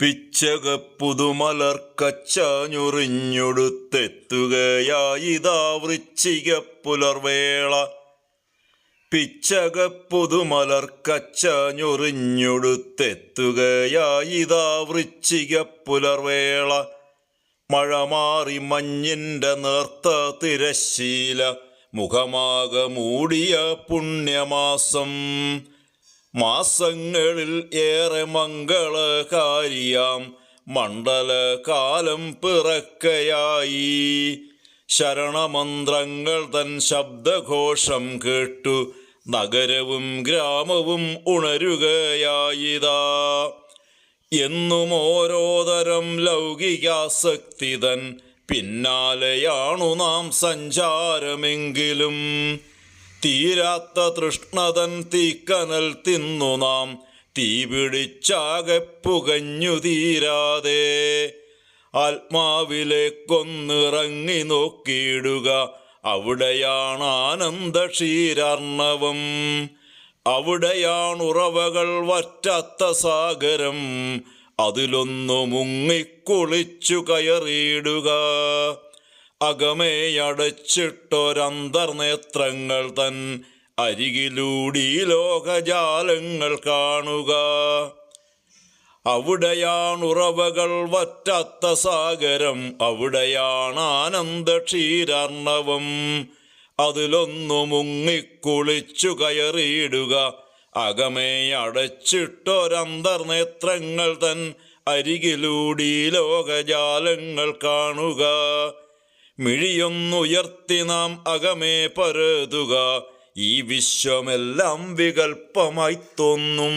പിച്ചക പുതുമലർ വൃശ്ചിക പുലർവേള. പിച്ചക പുതുമലർ വൃശ്ചിക പുലർവേള. മഴ മാറി മഞ്ഞിന്റെ നേർത്ത തിരശീല മുഖമാകെ മൂടിയ പുണ്യമാസം. മാസങ്ങളിൽ ഏറെ മംഗളകാരിയാം. മണ്ഡലകാലം പിറക്കയായി. ശരണമന്ത്രങ്ങൾ തൻ ശബ്ദഘോഷം കേട്ടു. നഗരവും ഗ്രാമവും ഉണരുകയായിതാ. എന്നും ഓരോതരം ലൗകികാസക്തി തൻ പിന്നാലെയാണു നാം സഞ്ചാരമെങ്കിലും. തീരാത്ത തൃഷ്ണതൻ തീക്കനൽ തിന്നു നാം. തീ പിടിച്ചാകെ പുകഞ്ഞു തീരാതെ. ആത്മാവിലേക്കൊന്നിറങ്ങി നോക്കിയിടുക. അവിടെയാണ് ആനന്ദ ക്ഷീരാർണവം അവിടെയാണുറവകൾ വറ്റാത്ത സാഗരം. അതിലൊന്നു മുങ്ങിക്കുളിച്ചു കയറിയിടുക. അകമേ അടച്ചിട്ടൊരന്തർനേത്രങ്ങൾ തൻ അരികിലൂടി ലോകജാലങ്ങൾ കാണുക. അവിടെയാണുറവകൾ വറ്റാത്ത സാഗരം അവിടെയാണ് ആനന്ദ ക്ഷീരാർണവം അതിലൊന്നു മുങ്ങിക്കുളിച്ചു കയറിയിടുക. അകമേ അടച്ചിട്ടൊരന്തർനേത്രങ്ങൾ തൻ അരികിലൂടി ലോകജാലങ്ങൾ കാണുക. മിഴിയൊന്നുയർത്തി നാം അകമേ പരതുക. ഈ വിശ്വമെല്ലാം വികൽപ്പമായി തോന്നും.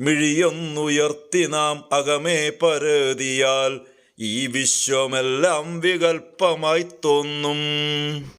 മിഴിയൊന്നുയർത്തി നാം അകമേ പരതിയാൽ ഈ വിശ്വമെല്ലാം വികൽപ്പമായി തോന്നും.